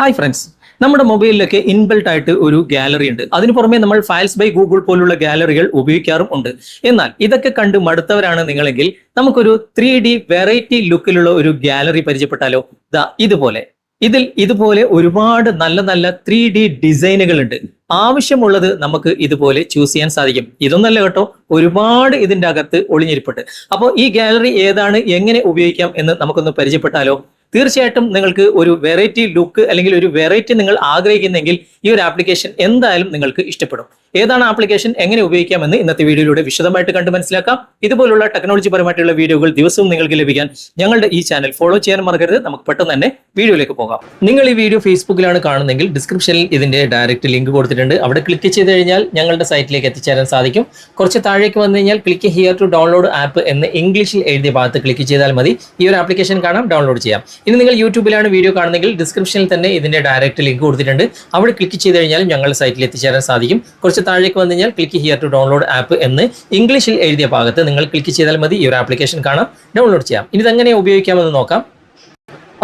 Hi friends നമ്മുടെ മൊബൈലിലൊക്കെ inbuilt ആയിട്ട് ഒരു ഗാലറി ഉണ്ട്. അതിനു പുറമെ നമ്മൾ ഫയൽസ് ബൈ ഗൂഗിൾ പോലുള്ള ഗാലറികൾ ഉപയോഗിക്കാറും ഉണ്ട്. എന്നാൽ ഇതൊക്കെ കണ്ട് മടുത്തവരാണ് നിങ്ങളെങ്കിൽ നമുക്കൊരു ത്രീ ഡി വെറൈറ്റി ലുക്കിലുള്ള ഒരു ഗാലറി പരിചയപ്പെട്ടാലോ? ദാ ഇതുപോലെ. ഇതിൽ ഇതുപോലെ ഒരുപാട് നല്ല നല്ല ത്രീ ഡി ഡിസൈനുകൾ ഉണ്ട്. ആവശ്യമുള്ളത് നമുക്ക് ഇതുപോലെ ചൂസ് ചെയ്യാൻ സാധിക്കും. ഇതൊന്നല്ല കേട്ടോ ഒരുപാട് ഇതിന്റെ അകത്ത് ഒളിഞ്ഞിരിപ്പുണ്ട്. അപ്പോൾ ഈ ഗാലറി ഏതാണ് എങ്ങനെ ഉപയോഗിക്കാം എന്ന് നമുക്കൊന്ന് പരിചയപ്പെട്ടാലോ? തീർച്ചയായിട്ടും നിങ്ങൾക്ക് ഒരു വെറൈറ്റി ലുക്ക് അല്ലെങ്കിൽ ഒരു വെറൈറ്റി നിങ്ങൾ ആഗ്രഹിക്കുന്നെങ്കിൽ ഈ ഒരു ആപ്ലിക്കേഷൻ എന്തായാലും നിങ്ങൾക്ക് ഇഷ്ടപ്പെടും. ഏതാണ് ആപ്ലിക്കേഷൻ എങ്ങനെ ഉപയോഗിക്കാമെന്ന് ഇന്നത്തെ വീഡിയോയിലൂടെ വിശദമായിട്ട് കണ്ട് മനസ്സിലാക്കാം. ഇതുപോലുള്ള ടെക്നോളജി പരമായിട്ടുള്ള വീഡിയോകൾ ദിവസവും നിങ്ങൾക്ക് ലഭിക്കാൻ ഞങ്ങളുടെ ഈ ചാനൽ ഫോളോ ചെയ്യാൻ മറക്കരുത്. നമുക്ക് പെട്ടെന്ന് തന്നെ വീഡിയോയിലേക്ക് പോകാം. നിങ്ങൾ ഈ വീഡിയോ ഫേസ്ബുക്കിലാണ് കാണുന്നെങ്കിൽ ഡിസ്ക്രിപ്ഷനിൽ ഇതിന്റെ ഡയറക്റ്റ് ലിങ്ക് കൊടുത്തിട്ടുണ്ട്. അവിടെ ക്ലിക്ക് ചെയ്ത് കഴിഞ്ഞാൽ ഞങ്ങളുടെ സൈറ്റിലേക്ക് എത്തിച്ചേരാൻ സാധിക്കും. കുറച്ച് താഴേക്ക് വന്നു കഴിഞ്ഞാൽ click here to download app എന്ന് ഇംഗ്ലീഷിൽ എഴുതിയ ഭാഗത്ത് ക്ലിക്ക് ചെയ്താൽ മതി. ഈ ഒരു ആപ്ലിക്കേഷൻ കാണാം. ഡൗൺലോഡ് ചെയ്യാം. ഇനി നിങ്ങൾ യൂട്യൂബിലാണ് വീഡിയോ കാണുന്നതെങ്കിൽ ഡിസ്ക്രിപ്ഷനിൽ തന്നെ ഇതിന്റെ ഡയറക്റ്റ് ലിങ്ക് കൊടുത്തിട്ടുണ്ട്. അവിടെ ക്ലിക്ക് ചെയ്ത് കഴിഞ്ഞാൽ ഞങ്ങളുടെ സൈറ്റിൽ എത്തിച്ചേരാൻ സാധിക്കും. കുറച്ച് താഴേക്ക് വന്നു കഴിഞ്ഞാൽ click here to download app എന്ന് ഇംഗ്ലീഷിൽ എഴുതിയ ഭാഗത്ത് നിങ്ങൾ ക്ലിക്ക് ചെയ്താൽ മതി. ഈ ഒരു ആപ്ലിക്കേഷൻ കാണാം. ഡൗൺലോഡ് ചെയ്യാം. ഇനി ഇതെങ്ങനെ ഉപയോഗിക്കാമെന്ന് നോക്കാം.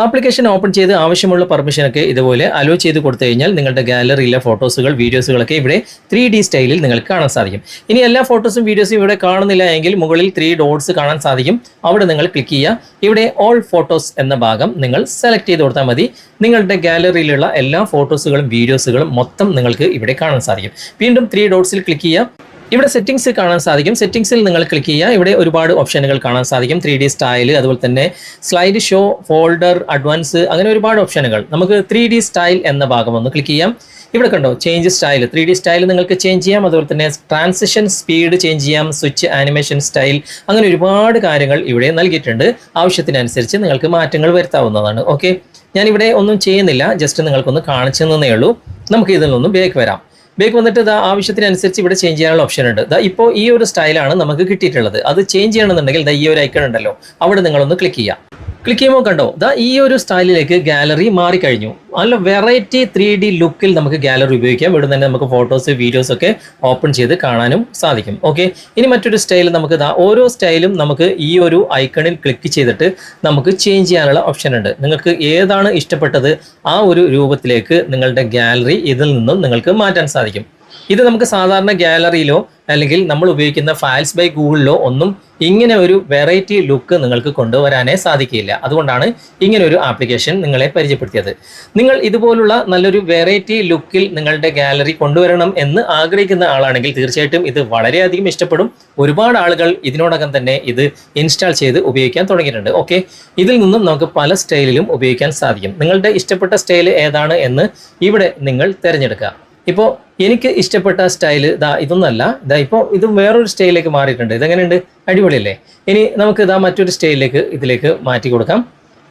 ആപ്ലിക്കേഷൻ ഓപ്പൺ ചെയ്ത് ആവശ്യമുള്ള പെർമിഷനൊക്കെ ഇതുപോലെ അലോ ചെയ്ത് കൊടുത്തു കഴിഞ്ഞാൽ നിങ്ങളുടെ ഗാലറിയിലെ ഫോട്ടോസുകൾ വീഡിയോസുകളൊക്കെ ഇവിടെ ത്രീ ഡി സ്റ്റൈലിൽ നിങ്ങൾക്ക് കാണാൻ സാധിക്കും. ഇനി എല്ലാ ഫോട്ടോസും വീഡിയോസും ഇവിടെ കാണുന്നില്ല എങ്കിൽ മുകളിൽ ത്രീ ഡോട്ട്സ് കാണാൻ സാധിക്കും. അവിടെ നിങ്ങൾ ക്ലിക്ക് ചെയ്യുക. ഇവിടെ ഓൾ ഫോട്ടോസ് എന്ന ഭാഗം നിങ്ങൾ സെലക്ട് ചെയ്ത് കൊടുത്താൽ മതി. നിങ്ങളുടെ ഗാലറിയിലുള്ള എല്ലാ ഫോട്ടോസുകളും വീഡിയോസുകളും മൊത്തം നിങ്ങൾക്ക് ഇവിടെ കാണാൻ സാധിക്കും. വീണ്ടും ത്രീ ഡോട്ട്സിൽ ക്ലിക്ക് ചെയ്യുക. ഇവിടെ സെറ്റിംഗ്സ് കാണാൻ സാധിക്കും. സെറ്റിംഗ്സിൽ നിങ്ങൾ ക്ലിക്ക് ചെയ്യുക. ഇവിടെ ഒരുപാട് ഓപ്ഷനുകൾ കാണാൻ സാധിക്കും. ത്രീ ഡി സ്റ്റൈൽ അതുപോലെ തന്നെ സ്ലൈഡ് ഷോ ഫോൾഡർ അഡ്വാൻസ് അങ്ങനെ ഒരുപാട് ഓപ്ഷനുകൾ നമുക്ക് ത്രീ ഡി സ്റ്റൈൽ എന്ന ഭാഗം ഒന്ന് ക്ലിക്ക് ചെയ്യാം. ഇവിടെ കണ്ടോ change style three D style നിങ്ങൾക്ക് ചേഞ്ച് ചെയ്യാം. അതുപോലെ തന്നെ ട്രാൻസിഷൻ സ്പീഡ് ചേഞ്ച് ചെയ്യാം. സ്വിച്ച് ആനിമേഷൻ സ്റ്റൈൽ അങ്ങനെ ഒരുപാട് കാര്യങ്ങൾ ഇവിടെ നൽകിയിട്ടുണ്ട്. ആവശ്യത്തിനനുസരിച്ച് നിങ്ങൾക്ക് മാറ്റങ്ങൾ വരുത്താവുന്നതാണ്. ഓക്കെ ഞാനിവിടെ ഒന്നും ചെയ്യുന്നില്ല. ജസ്റ്റ് നിങ്ങൾക്കൊന്ന് കാണിച്ചു തന്നേ ഉള്ളൂ. നമുക്ക് ഇതിൽ നിന്നും ബേക്ക് വരാം. ബേക്ക് വന്നിട്ട് ഇതാ ആവശ്യത്തിനനുസരിച്ച് ഇവിടെ ചേഞ്ച് ചെയ്യാനുള്ള ഓപ്ഷൻ ഉണ്ട്. ദാ ഇപ്പോൾ ഈ ഒരു സ്റ്റൈലാണ് നമുക്ക് കിട്ടിയിട്ടുള്ളത്. അത് ചേഞ്ച് ചെയ്യണമെന്നുണ്ടെങ്കിൽ ദാ ഈ ഒരു ഐക്കൺ ഉണ്ടല്ലോ. അവിടെ നിങ്ങളൊന്ന് ക്ലിക്ക് ചെയ്യാം. ക്ലിക്ക് ചെയ്യുമ്പോൾ കണ്ടോ ദാ ഈ ഒരു സ്റ്റൈലിലേക്ക് ഗാലറി മാറിക്കഴിഞ്ഞു. നല്ല വെറൈറ്റി ത്രീ ഡി ലുക്കിൽ നമുക്ക് ഗാലറി ഉപയോഗിക്കാം. ഇവിടെ തന്നെ നമുക്ക് ഫോട്ടോസ് വീഡിയോസ് ഒക്കെ ഓപ്പൺ ചെയ്ത് കാണാനും സാധിക്കും. ഓക്കെ ഇനി മറ്റൊരു സ്റ്റൈൽ നമുക്ക് ദാ ഓരോ സ്റ്റൈലും നമുക്ക് ഈ ഒരു ഐക്കണിൽ ക്ലിക്ക് ചെയ്തിട്ട് നമുക്ക് ചേഞ്ച് ചെയ്യാനുള്ള ഓപ്ഷൻ ഉണ്ട്. നിങ്ങൾക്ക് ഏതാണ് ഇഷ്ടപ്പെട്ടത് ആ ഒരു രൂപത്തിലേക്ക് നിങ്ങളുടെ ഗാലറി ഇതിൽ നിന്നും നിങ്ങൾക്ക് മാറ്റാൻ സാധിക്കും. ഇത് നമുക്ക് സാധാരണ ഗാലറിയിലോ അല്ലെങ്കിൽ നമ്മൾ ഉപയോഗിക്കുന്ന ഫയൽസ് ബൈ ഗൂഗിളിലോ ഒന്നും ഇങ്ങനെ ഒരു വെറൈറ്റി ലുക്ക് നിങ്ങൾക്ക് കൊണ്ടുവരാനേ സാധിക്കില്ല അതുകൊണ്ടാണ് ഇങ്ങനെ ഒരു ആപ്ലിക്കേഷൻ നിങ്ങളെ പരിചയപ്പെടുത്തിയത്. നിങ്ങൾ ഇതുപോലുള്ള നല്ലൊരു വെറൈറ്റി ലുക്കിൽ നിങ്ങളുടെ ഗാലറി കൊണ്ടുവരണം എന്ന് ആഗ്രഹിക്കുന്ന ആളാണെങ്കിൽ തീർച്ചയായിട്ടും ഇത് വളരെയധികം ഇഷ്ടപ്പെടും. ഒരുപാട് ആളുകൾ ഇതിനോടകം തന്നെ ഇത് ഇൻസ്റ്റാൾ ചെയ്ത് ഉപയോഗിക്കാൻ തുടങ്ങിയിട്ടുണ്ട്. ഓക്കെ ഇതിൽ നിന്നും നമുക്ക് പല സ്റ്റൈലിലും ഉപയോഗിക്കാൻ സാധിക്കും. നിങ്ങളുടെ ഇഷ്ടപ്പെട്ട സ്റ്റൈൽ ഏതാണ് എന്ന് ഇവിടെ നിങ്ങൾ തിരഞ്ഞെടുക്കുക. ഇപ്പോൾ എനിക്ക് ഇഷ്ടപ്പെട്ട സ്റ്റൈൽ ഇതാ ഇതൊന്നല്ല. ഇതാ ഇപ്പോൾ ഇത് വേറൊരു സ്റ്റൈലിലേക്ക് മാറിയിട്ടുണ്ട്. ഇതെങ്ങനെയുണ്ട്? അടിപൊളിയല്ലേ? ഇനി നമുക്ക് ഇതാ മറ്റൊരു സ്റ്റൈലിലേക്ക് ഇതിലേക്ക് മാറ്റി കൊടുക്കാം.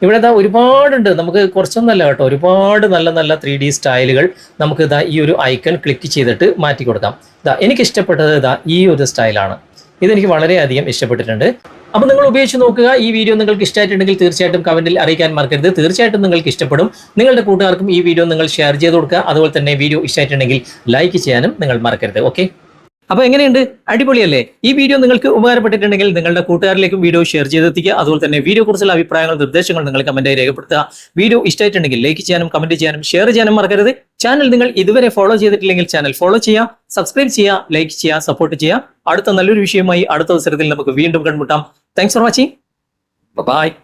ഇവിടെ ഇതാ ഒരുപാടുണ്ട്. നമുക്ക് കുറച്ചൊന്നല്ല കേട്ടോ. ഒരുപാട് നല്ല നല്ല ത്രീ ഡി സ്റ്റൈലുകൾ നമുക്ക് ഇതാ ഈ ഒരു ഐക്കൺ ക്ലിക്ക് ചെയ്തിട്ട് മാറ്റി കൊടുക്കാം. ഇതാ എനിക്ക് ഇഷ്ടപ്പെട്ടത് ഇതാ ഈ ഒരു സ്റ്റൈലാണ്. ഇതെനിക്ക് വളരെയധികം ഇഷ്ടപ്പെട്ടിട്ടുണ്ട്. അപ്പോൾ നിങ്ങൾ ഉപയോഗിച്ച് നോക്കുക. ഈ വീഡിയോ നിങ്ങൾക്ക് ഇഷ്ടമായിട്ടുണ്ടെങ്കിൽ തീർച്ചയായിട്ടും കമന്റിൽ അറിയിക്കാൻ മറക്കരുത്. തീർച്ചയായിട്ടും നിങ്ങൾക്ക് ഇഷ്ടപ്പെടും. നിങ്ങളുടെ കൂട്ടുകാർക്കും ഈ വീഡിയോ നിങ്ങൾ ഷെയർ ചെയ്ത് കൊടുക്കുക. അതുപോലെ തന്നെ വീഡിയോ ഇഷ്ടമായിട്ടുണ്ടെങ്കിൽ ലൈക്ക് ചെയ്യാനും നിങ്ങൾ മറക്കരുത്. ഓക്കെ അപ്പൊ എങ്ങനെയുണ്ട്? അടിപൊളിയല്ലേ? ഈ വീഡിയോ നിങ്ങൾക്ക് ഉപകാരപ്പെട്ടിട്ടുണ്ടെങ്കിൽ നിങ്ങളുടെ കൂട്ടുകാരിലേക്കും വീഡിയോ ഷെയർ ചെയ്തെത്തിക്കുക. അതുപോലെ തന്നെ വീഡിയോ കുറിച്ചുള്ള അഭിപ്രായങ്ങൾ നിർദ്ദേശങ്ങൾ നിങ്ങൾ കമന്റായി രേഖപ്പെടുത്തുക. വീഡിയോ ഇഷ്ടമായിട്ടുണ്ടെങ്കിൽ ലൈക്ക് ചെയ്യാനും കമന്റ് ചെയ്യാനും ഷെയർ ചെയ്യാനും മറക്കരുത്. ചാനൽ നിങ്ങൾ ഇതുവരെ ഫോളോ ചെയ്തിട്ടില്ലെങ്കിൽ ചാനൽ ഫോളോ ചെയ്യുക സബ്സ്ക്രൈബ് ചെയ്യുക ലൈക്ക് ചെയ്യുക സപ്പോർട്ട് ചെയ്യുക. അടുത്ത നല്ലൊരു വിഷയമായി അടുത്ത അവസരത്തിൽ നമുക്ക് വീണ്ടും കണ്ടുമുട്ടാം. Thanks for watching bye